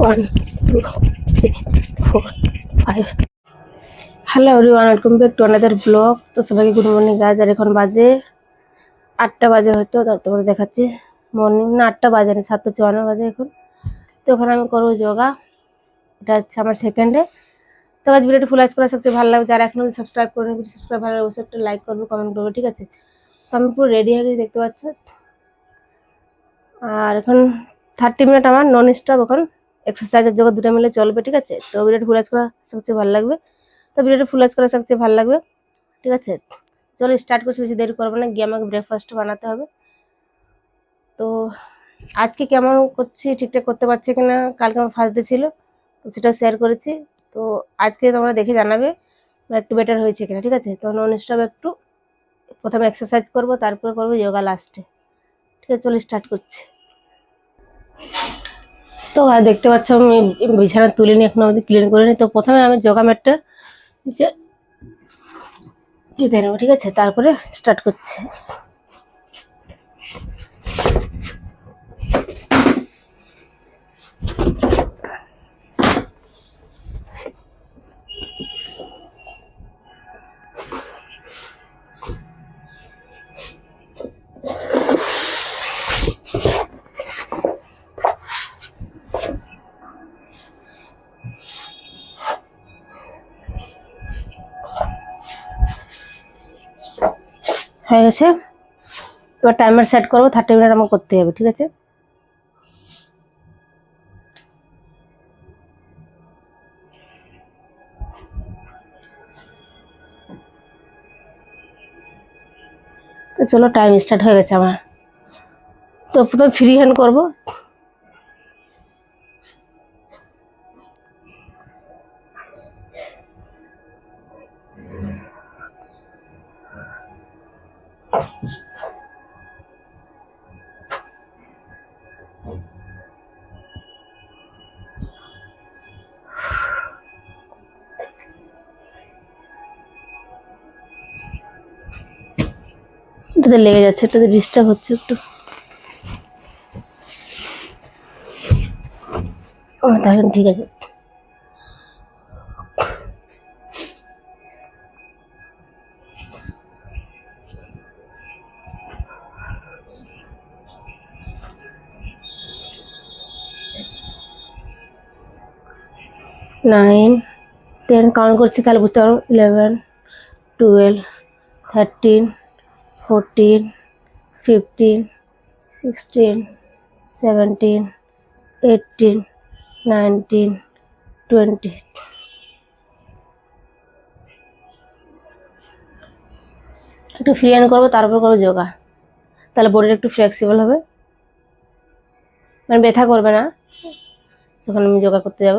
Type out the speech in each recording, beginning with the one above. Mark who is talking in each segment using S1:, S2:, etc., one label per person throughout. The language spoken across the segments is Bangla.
S1: One two three hello everyone welcome back to another blog তো সবাইকে গুড মর্নিং গাছ আর এখন বাজে আটটা বাজে হয়তো, তার তোমাদের দেখাচ্ছি। মর্নিং না, আটটা বাজে না, সাতটা চুয়ান্ন বাজে এখন। তো ওখানে আমি করব যোগা এটা হচ্ছে আমার সেকেন্ডে তো আজ ভিডিওটি ফুল আজ করা সবচেয়ে ভালো লাগবে। যারা এখনও সাবস্ক্রাইব করে সাবস্ক্রাইব ভালো লাগবে একটা লাইক করবে কমেন্ট করবে, ঠিক আছে? তো আমি পুরো রেডি হয়ে গেছি, দেখতে পাচ্ছ? আর এখন থার্টি মিনিট আমার নন স্টপ এখন। এক্সারসাইজের যোগা দুটো মিলে চলবে, ঠিক আছে? তো ভিডিওটি ফুল আজ করা সবচেয়ে ভালো লাগবে। তো ভিডিওটি ফুল আজ করা সবচেয়ে ভালো লাগবে, ঠিক আছে? চলো স্টার্ট করছি, বেশি দেরি করব না, গিয়ে আমাকে ব্রেকফাস্ট বানাতে হবে। তো আজকে কেমন করছি, ঠিকঠাক করতে পারছি কিনা, কালকে আমার ফার্স্ট ডে ছিল, তো সেটা শেয়ার করেছি। তো আজকে তোমরা দেখে জানাবে একটু বেটার হয়েছে কিনা, ঠিক আছে? তো নন স্টপ একটু প্রথমে এক্সারসাইজ করব, তারপরে করব যোগা লাস্টে ঠিক আছে? চলো স্টার্ট করছি। তো দেখতে পাচ্ছ আমি বিছানা তুলে নিয়ে এখন অবধি ক্লিন করে নিই তো প্রথমে আমি যোগা ম্যাটটা নিচে ঠিক আছে? তারপরে স্টার্ট করছি। হয়ে গেছে। এবার টাইমার সেট করব থার্টি মিনিট আমার করতে হবে, ঠিক আছে? চলো টাইম স্টার্ট হয়ে গেছে আমার। তো প্রথমে ফ্রি হ্যান্ড করব। এটাতে লেগে যাচ্ছে এটাতে ডিস্টার্ব হচ্ছে একটু। ও, তাহলে ঠিক আছে। নাইন টেন কাউন্ট করছি, তাহলে বুঝতে পারব eleven twelve thirteen fourteen fifteen sixteen seventeen eighteen nineteen twenty একটু ফ্রি হ্যান্ড করব তারপর করব যোগা তাহলে বডিটা একটু ফ্লেক্সিবল হবে। মানে ব্যথা করবে না। তখন আমি যোগা করতে যাব।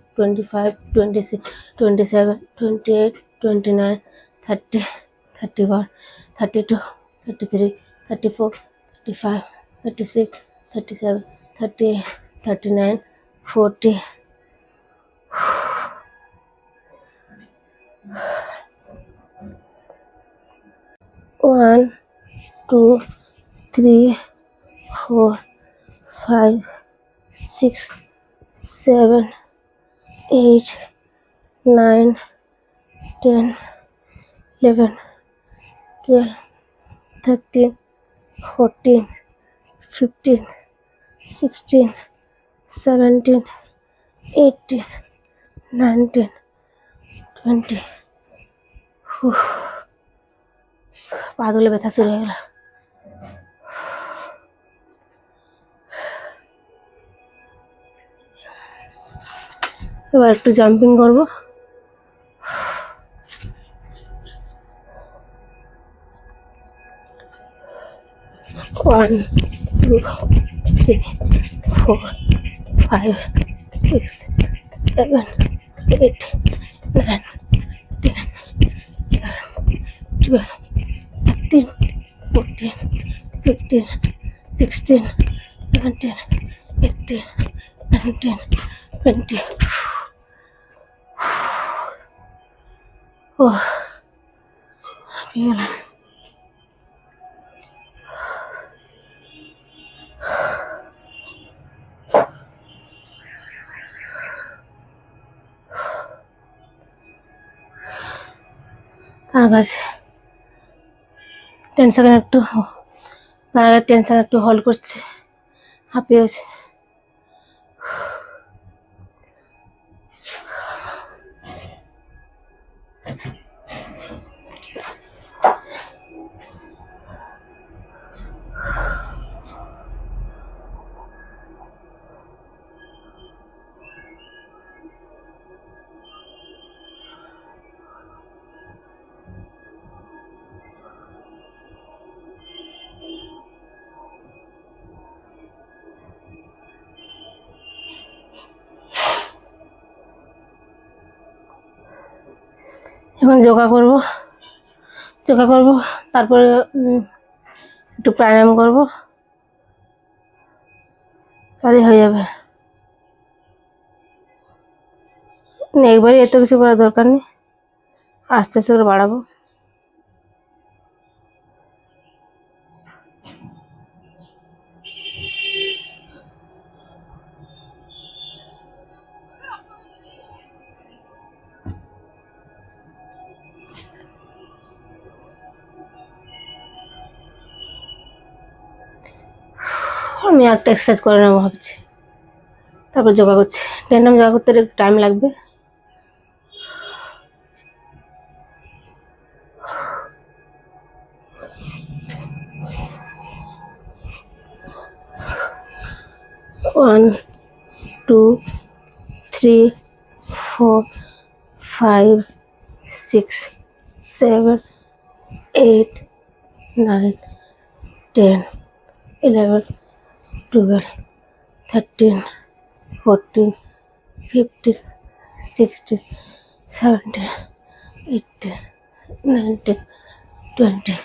S1: 25, 26, 27, 28, 29, 30, 31, 32, 33, 34, 35, 36, 37, 38, 39, 40. One, two, three, four, five, six, seven. Thirty seven thirty eight thirty nine forty one two three four five six seven eight nine ten eleven twelve thirteen fourteen fifteen sixteen seventeen eighteen nineteen twenty পা দুলে ব্যথা শুরু হয়ে গেল। এবার একটু জাম্পিং করব। One two three four five six seven eight nine ten twelve thirteen fourteen fifteen sixteen seventeen eighteen nineteen twenty হাঁপিয়ে গেলাম কার কাছে টেন সেকেন্ড একটু কার টেন সেকেন্ড একটু হোল্ড করছে। হাঁপিয়ে গেছে এখন যোগা করব। যোগা করব, তারপরে একটু প্রাণায়াম করব। তাহলে হয়ে যাবে। একবারই এত কিছু করার দরকার নেই। আস্তে আস্তে করে বাড়াবো। আমি একটা এক্সারসাইজ করে নেব ভাবছি। তারপর যোগা করছি। র্যান্ডাম যোগা করতে একটু টাইম লাগবে। One two three four five six seven eight nine ten eleven twelve thirteen fourteen fifteen sixteen seventeen eighteen nineteen twenty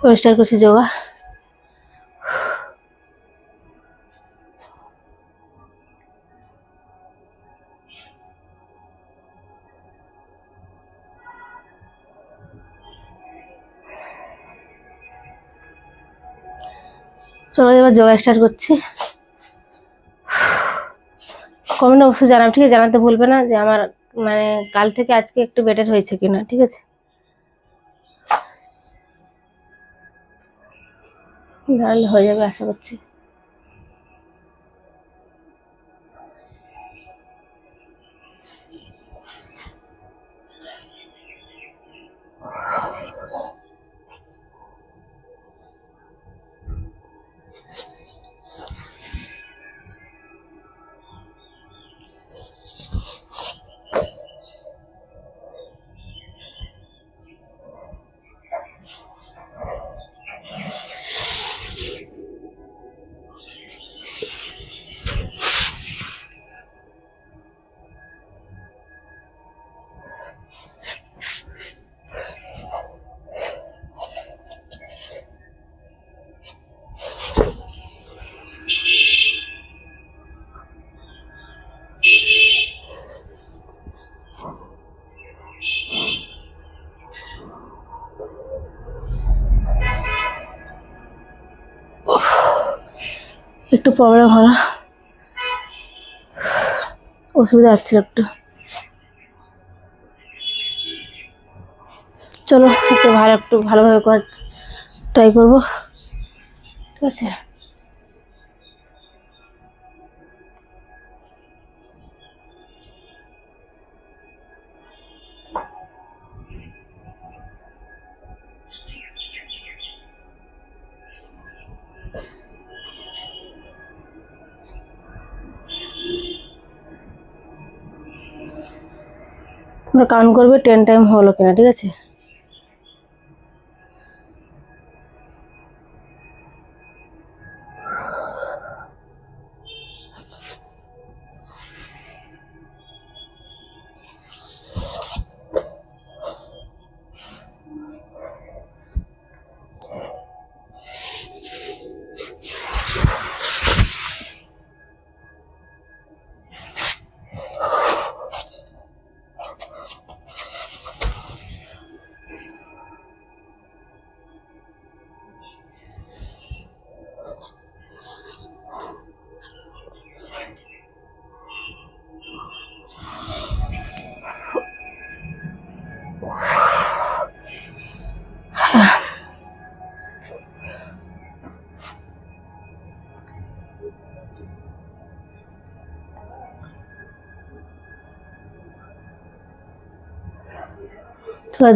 S1: পরিষ্কার করছি যোগা। যোগা স্টার্ট করছি। কমেন্ট অবশ্যই জানাব ঠিক আছে? জানাতে ভুলবে না যে আমার মানে কাল থেকে আজকে একটু বেটার হয়েছে কিনা, ঠিক আছে? ভালো হয়ে যাবে, আশা করছি। একটু প্রবলেম হলো অসুবিধা হচ্ছিল একটু। চলো, একটু ভালো, একটু ভালোভাবে করার ট্রাই করব। ঠিক আছে? কাউন্ট করবে টেন টাইম হলো কিনা ঠিক আছে?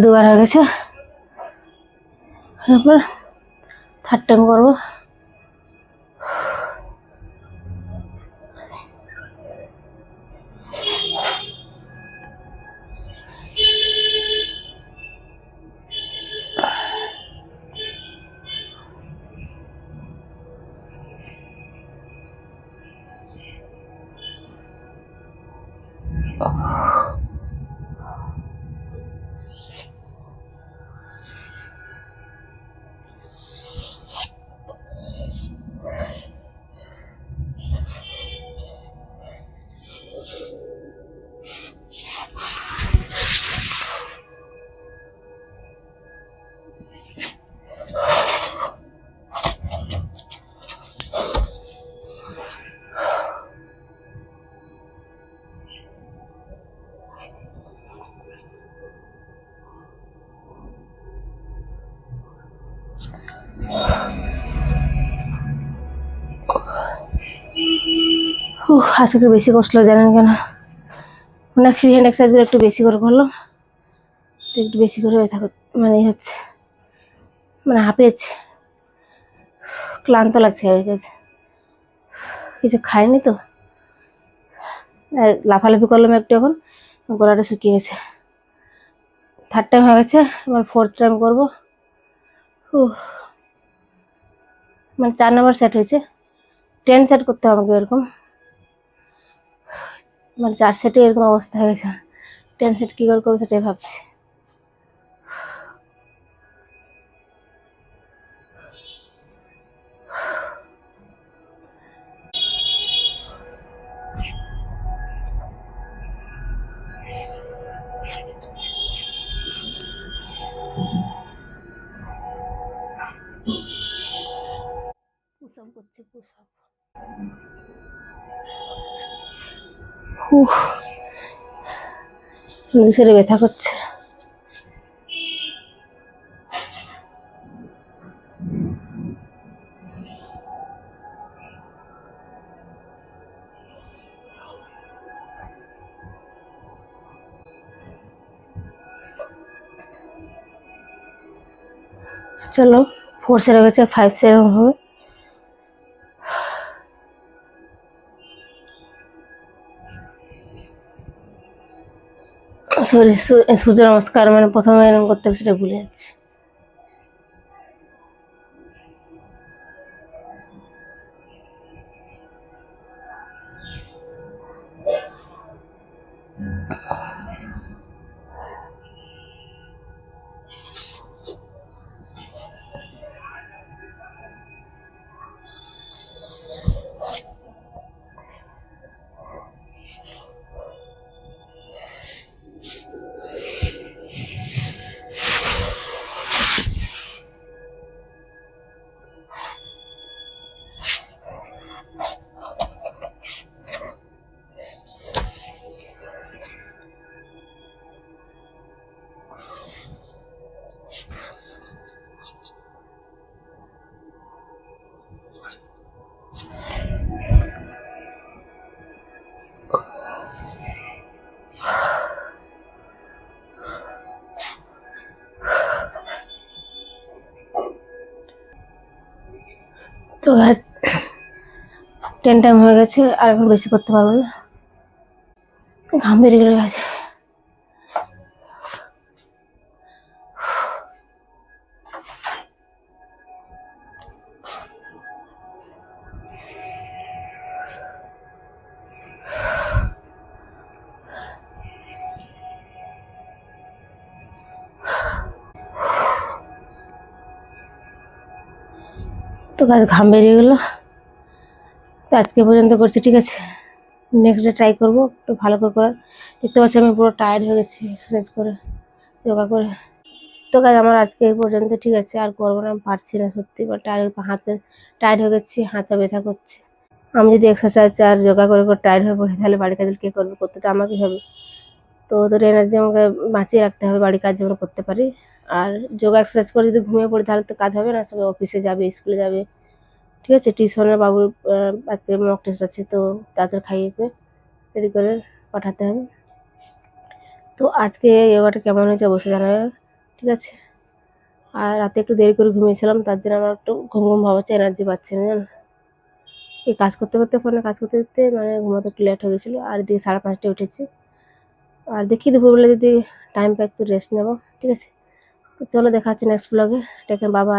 S1: দুবার হয়ে গেছে। তারপর থার্ড টাইম করব। উহ, একটু বেশি কষ্ট জানেন কেন? মানে ফ্রি হ্যান্ড এক্সারসাইজগুলো একটু বেশি করে করলাম তো একটু বেশি করে ব্যথা মানে হচ্ছে মানে হাঁপিয়েছে। ক্লান্ত লাগছে গেছে কিছু খাইনি তো। আর লাফালাফি করলাম একটু এখন গলাটা শুকিয়ে গেছে। থার্ড টাইম হয়ে গেছে এবার ফোর্থ টাইম করব। মানে চার নম্বর সেট হয়েছে। টেন সেট করতে হবে আমাকে এরকম। মানে চার সেটে এরকম অবস্থা হয়ে গেছে। টেন সেট কী করে করব সেটাই ভাবছি। নিচের ব্যথা করছে। চলো ফোর সেরে গেছে ফাইভ সেরকম হবে। সরি সূর্য নমস্কার মানে প্রথমে এরকম করতে সেটা ভুলে যাচ্ছি। তো গাছ টেন টাইম হয়ে গেছে, আর এখন বেশি করতে পারব না। ঘাম বেরিয়ে গেলে গেছে গাছ ঘাম বেরিয়ে গেলো। তো আজকে পর্যন্ত করছি, ঠিক আছে? নেক্সট ডে ট্রাই করব, একটু ভালো করে করার। দেখতে পাচ্ছি আমি পুরো টায়ার্ড হয়ে গেছি এক্সারসাইজ করে যোগা করে। তো গাছ আমার আজকে এই পর্যন্ত, ঠিক আছে? আর করব না, আমি পারছি না, সত্যি। বা টায়ার্ড হাতে টায়ার্ড হয়ে গেছি হাতে ব্যথা করছে। আমি যদি এক্সারসাইজ আর যোগা করে করে টায়ার্ড হয়ে পড়ি, তাহলে বাড়ির কাজ কে করবে? করতে তো আমাকেই হবে। তো ওদের এনার্জি আমাকে বাঁচিয়ে রাখতে হবে, বাড়ির কাজ যেমন করতে পারি। আর যোগা এক্সারসাইজ করে যদি ঘুমিয়ে পড়ি, তাহলে তো কাজ হবে না, সবাই অফিসে যাবে স্কুলে যাবে। ঠিক আছে টিউশনের বাবুর আজকে মক টেস্ট আছে, তো তাদের খাইয়ে রেডি করে পাঠাতে হবে। তো আজকে ইয়োগাটা কেমন হয়েছে অবশ্যই জানাবে, ঠিক আছে? আর রাতে একটু দেরি করে ঘুমিয়েছিলাম, তার জন্য আমার একটু ঘুম ঘুম ভাব হচ্ছে এনার্জি পাচ্ছে না, জানো? এই কাজ করতে করতে ফোনে কাজ করতে করতে মানে ঘুমাতে একটু লেট হয়ে গেছিল, আর দিয়ে সাড়ে পাঁচটায় উঠেছি। আর দেখি দুপুরবেলা যদি টাইম পাই একটু রেস্ট নেব, ঠিক আছে? তো চলো দেখা হচ্ছে নেক্সট ব্লগে টেকেন বাবা